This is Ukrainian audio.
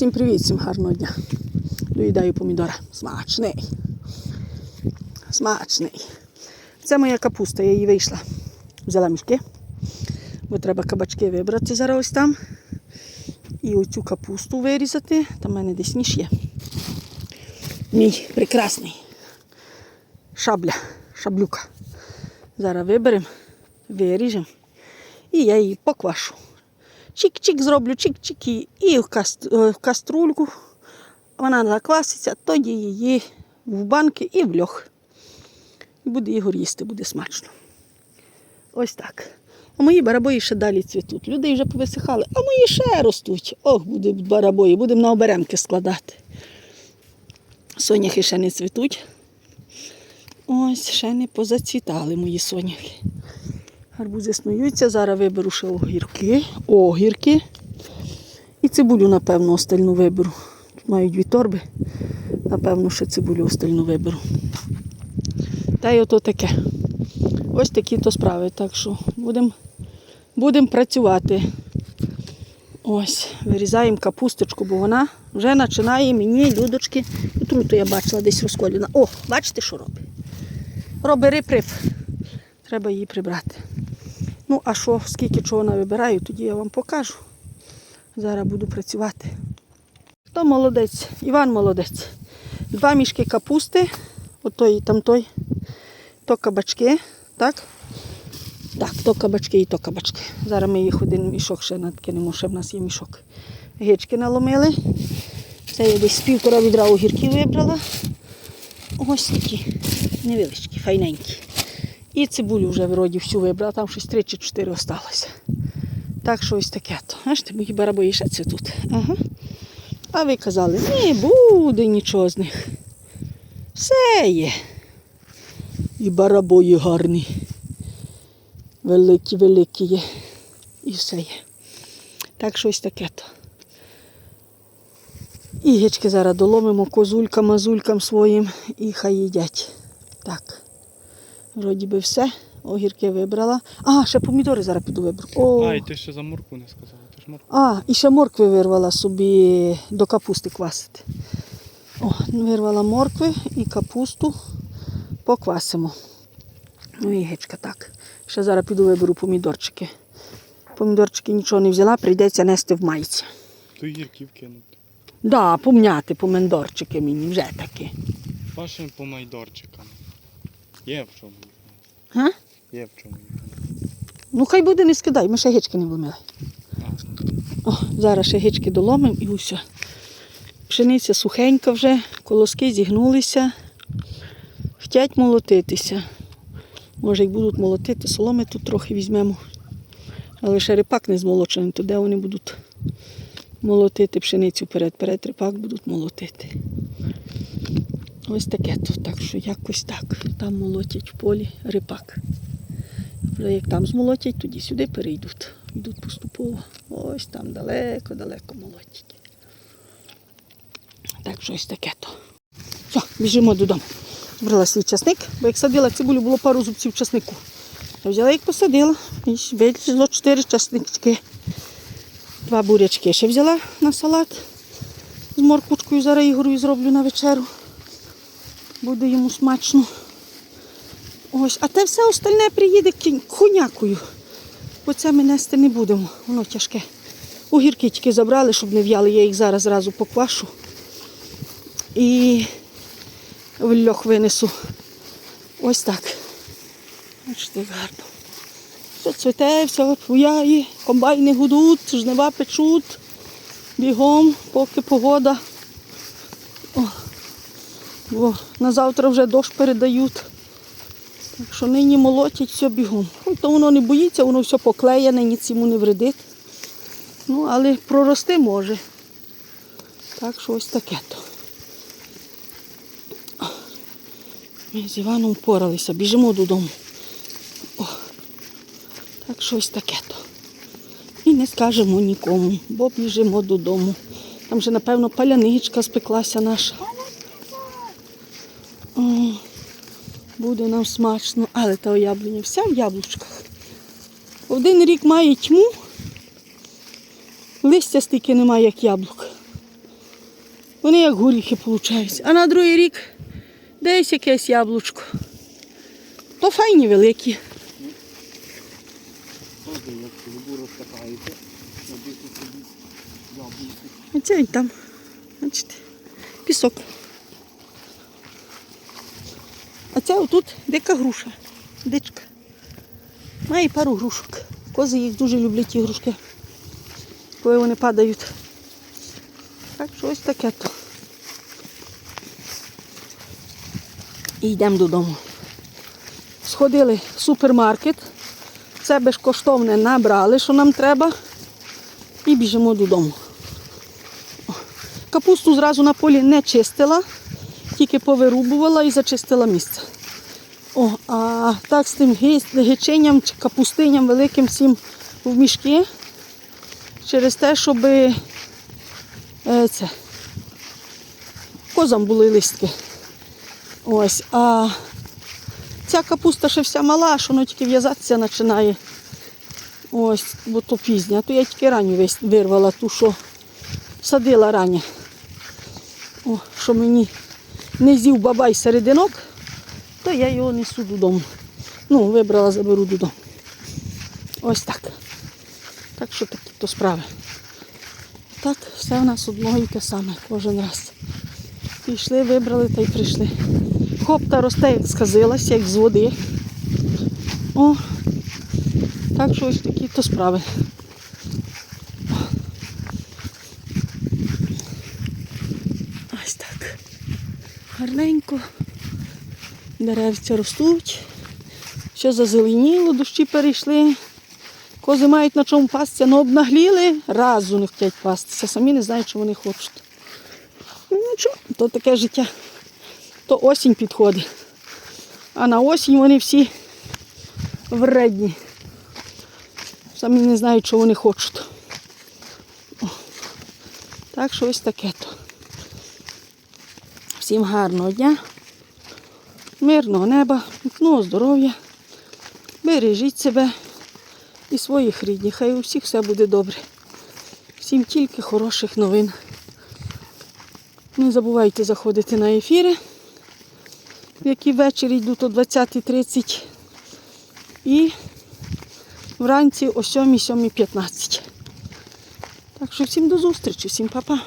Всім привіт, всім гарного дня. Доїдаю помідора. Смачний. Смачний. Це моя капуста, я її вийшла. Взяла мішки, бо треба кабачки вибрати зараз ось там. І оцю капусту вирізати. Там в мене десь ніж є. Мій прекрасний. Шабля, шаблюка. Зараз виберемо, виріжемо. І я її поквашу. Чик-чик зроблю, чик-чик і- в, каст, е, в каструльку. Вона закваситься, тоді її в банки і в льох. І буде Ігор їсти, буде смачно. Ось так. А мої барабої ще далі цвітуть. Люди вже повисихали, а мої ще ростуть. Ох, будуть барабої, будемо на оберемки складати. Соняхи ще не цвітуть. Ось, ще не позацвітали мої соняхи. Гарбузи снуються, зараз виберу ще огірки, огірки. І цибулю, напевно, остальну виберу. Тут маю дві торби. Напевно, ще цибулю остальну виберу. Та й ото таке. Ось такі то справи. Так що будемо будем працювати. Ось, вирізаємо капусточку, бо вона вже починає мені, людочки. Труту я бачила десь розколіна. О, бачите, що робить? Робить риприв. Треба її прибрати. Ну, а що, скільки чого вибираю, тоді я вам покажу. Зараз буду працювати. Хто молодець? Іван молодець. Два мішки капусти, отой і там той, то кабачки, так? Так, то кабачки і то кабачки. Зараз ми їх один мішок ще надкинемо, ще в нас є мішок. Гички наломили. Це я десь півтора відра огірків вибрала. Ось такі невеличкі, файненькі. І цибулю вже вроді всю вибрала, там щось три чи чотири осталося. Так що ось таке. то. Бачите, мої барабої ще цвітуть. Ага. А ви казали, не буде нічого з них. Все є. І барабої гарні. Великі, великі є. І все є. Так що ось таке. то. І гички зараз доломимо козулькам, мазулькам своїм і хай їдять. Так. Вроді би все. Огірки вибрала. А, ще помідори зараз піду виберу. О, А, і ти ще за морку не сказала. Ти ж морку. а, і ще моркви вирвала собі до капусти квасити. О, вирвала моркви і капусту поквасимо. Ну і гечка так. Ще зараз піду виберу помідорчики. Помідорчики нічого не взяла, прийдеться нести в майці. То гірків кинути. Да, помняти помідорчики мені вже таки. Вашим помайдорчикам. Є в чому. Га? Є в чому. Ну хай буде, не скидай, ми ще гички не вломили. О, зараз ще гички доломимо і усе. Пшениця сухенька вже, колоски зігнулися, хотять молотитися. Може, як будуть молотити, соломи тут трохи візьмемо. Але ще ріпак не змолочений, то де вони будуть молотити пшеницю перед, перед ріпак будуть молотити. Ось таке тут, так що якось так. Там молотять в полі ріпак. Вже як там змолотять, тоді сюди перейдуть. Йдуть поступово. Ось там далеко-далеко молотять. Так що ось таке то. Все, біжимо додому. Збрала свій часник, бо як садила цибулю, було пару зубців часнику. Я взяла їх посадила. І вилізло чотири часнички. Два бурячки ще взяла на салат з морквочкою. Зараз Ігорю зроблю на вечеру. Буде йому смачно. Ось, а те все остальне приїде конякою. Бо це ми нести не будемо, воно тяжке. Огірки тільки забрали, щоб не в'яли, я їх зараз зразу поквашу. І в льох винесу. Ось так. Бачите, гарно. Все цвіте, все пуяє, комбайни гудуть, жнива печуть, бігом, поки погода. Бо на завтра вже дощ передають. Так що нині молотять все бігом. То воно не боїться, воно все поклеєне, ніц йому не вредить. Ну, але прорости може. Так що ось таке то. Ми з Іваном впоралися, біжимо додому. О, так що ось таке то. І не скажемо нікому, бо біжимо додому. Там вже, напевно, паляничка спеклася наша. Буде нам смачно, але та яблуня вся в яблучках. Один рік має тьму, листя стільки немає, як яблук. Вони як горіхи виходять. А на другий рік десь якесь яблучко. То файні великі. Оце він там. Бачите, пісок. А це отут дика груша. Дичка. Має пару грушок. Кози їх дуже люблять ті грушки. Коли вони падають. Так що ось таке то. І йдемо додому. Сходили в супермаркет. Це безкоштовне набрали, що нам треба. І біжимо додому. Капусту зразу на полі не чистила, тільки повирубувала і зачистила місце. О, а так з тим ги- гичинням чи капустиням великим всім в мішки. Через те, щоб е, це, козам були листки. Ось, а ця капуста ще вся мала, що воно тільки в'язатися починає. Ось, бо то пізня. То я тільки ранню вирвала ту, що садила рані. О, що мені не з'їв бабай серединок, то я його несу додому. Ну, вибрала, заберу додому. Ось так. Так що такі то справи. Так, все в нас одного і те саме кожен раз. Пішли, вибрали та й прийшли. Хопта росте, як сказилася, як з води. О, так що ось такі то справи. Гарненько. Деревця ростуть. Що зазеленіло, дощі перейшли. Кози мають на чому пастися, але обнагліли, разу не хочуть пастися. Самі не знають, що вони хочуть. Ну нічого, то таке життя. То осінь підходить. А на осінь вони всі вредні. Самі не знають, що вони хочуть. О. Так що ось таке то. Всім гарного дня, мирного неба, міцного здоров'я. Бережіть себе і своїх рідних. Хай у всіх все буде добре. Всім тільки хороших новин. Не забувайте заходити на ефіри, які ввечері йдуть о 20.30 і вранці о 7.00-7.15. Так що всім до зустрічі, всім па-па.